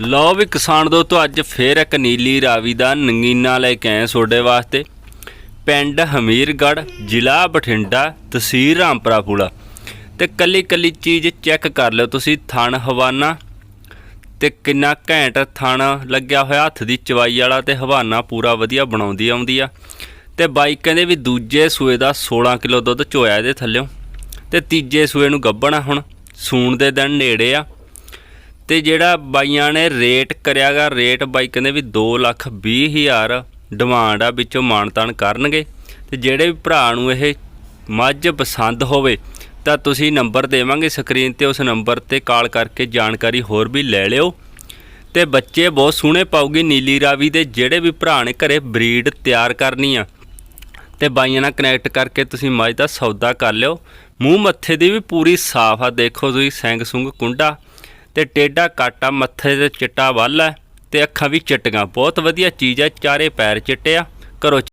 ਲਓ ਵੀ ਕਿਸਾਨ ਦੋਸਤੋ, ਅੱਜ ਫੇਰ ਇੱਕ ਨੀਲੀ ਰਾਵੀ ਦਾ ਨਗੀਨਾ ਲੈ ਕੇ ਆਏ ਤੁਹਾਡੇ ਵਾਸਤੇ। ਪਿੰਡ ਹਮੀਰਗੜ੍ਹ, ਜ਼ਿਲ੍ਹਾ ਬਠਿੰਡਾ, ਤਹਿਸੀਲ ਰਾਮਪੁਰਾ ਪੂਲਾ ਤੇ ਕੱਲੀ ਕੱਲੀ ਚੀਜ਼ ਚੈੱਕ ਕਰ ਲਿਓ ਤੁਸੀਂ, ਥਣ ਹਵਾਨਾ ਤੇ ਕਿੰਨਾ ਘੈਂਟ ਥਣ ਲੱਗਿਆ ਹੋਇਆ, ਹੱਥ ਦੀ ਚਵਾਈ ਵਾਲਾ ਤੇ ਹਵਾਨਾ ਪੂਰਾ ਵਧੀਆ ਬਣਾਉਂਦੀ ਆਉਂਦੀ ਆ। ਤੇ ਬਾਈ ਕਹਿੰਦੇ ਵੀ ਦੂਜੇ ਸੂਏ ਦਾ 16 ਕਿਲੋ ਦੁੱਧ ਚੋਇਆ ਇਹਦੇ ਥੱਲਿਓਂ। ਤੇ ਤੀਜੇ ਸੂਏ ਨੂੰ ਗੱਭਣਾ ਹੁਣ, ਸੂਣ ਦੇ ਦਿਨ ਨੇੜੇ ਆ। ਤੇ ਜਿਹੜਾ ਬਾਈਆਂ ਨੇ ਰੇਟ ਕਰਿਆਗਾ ਰੇਟ ਬਾਈ ਕਹਿੰਦੇ ਵੀ 2 ਲੱਖ 20 ਹਜ਼ਾਰ ਡਿਮਾਂਡ ਆ ਵਿੱਚੋਂ ਮਾਨਤਾਨ ਕਰਨਗੇ। ਤੇ ਜਿਹੜੇ ਵੀ ਭਰਾ ਨੂੰ ਇਹ ਮੱਝ ਪਸੰਦ ਹੋਵੇ, ਤਾਂ ਤੁਸੀਂ ਨੰਬਰ ਦੇਵਾਂਗੇ ਸਕਰੀਨ ਤੇ, ਉਸ ਨੰਬਰ ਤੇ ਕਾਲ ਕਰਕੇ ਜਾਣਕਾਰੀ ਹੋਰ ਵੀ ਲੈ ਲਿਓ। ਤੇ ਬੱਚੇ ਬਹੁਤ ਸੋਹਣੇ ਪਾਉਗੀ ਨੀਲੀ ਰਾਵੀ ਦੇ ਜਿਹੜੇ ਵੀ ਭਰਾ ਨੇ ਘਰੇ ਬਰੀਡ ਤਿਆਰ ਕਰਨੀ ਆ। ਤੇ ਬਾਈਆਂ ਨਾਲ ਕਨੈਕਟ ਕਰਕੇ ਤੁਸੀਂ ਮੱਝ ਦਾ ਸੌਦਾ ਕਰ ਲਿਓ। ਮੂੰਹ ਮੱਥੇ ਦੀ ਵੀ ਪੂਰੀ ਸਾਫ਼ ਆ, ਦੇਖੋ ਤੁਸੀਂ ਸੈਂਗ ਸੁੰਗ ਕੁੰਡਾ। ਤੇ ਟੇਡਾ ਕਾਟਾ ਮੱਥੇ ਤੇ ਚਿੱਟਾ ਵੱਲ ਹੈ ਤੇ ਅੱਖਾਂ ਵੀ ਚਿੱਟੀਆਂ। ਬਹੁਤ ਵਧੀਆ ਚੀਜ਼ ਹੈ, ਚਾਰੇ ਪੈਰ ਚਿੱਟੇ ਆ। ਕਰੋ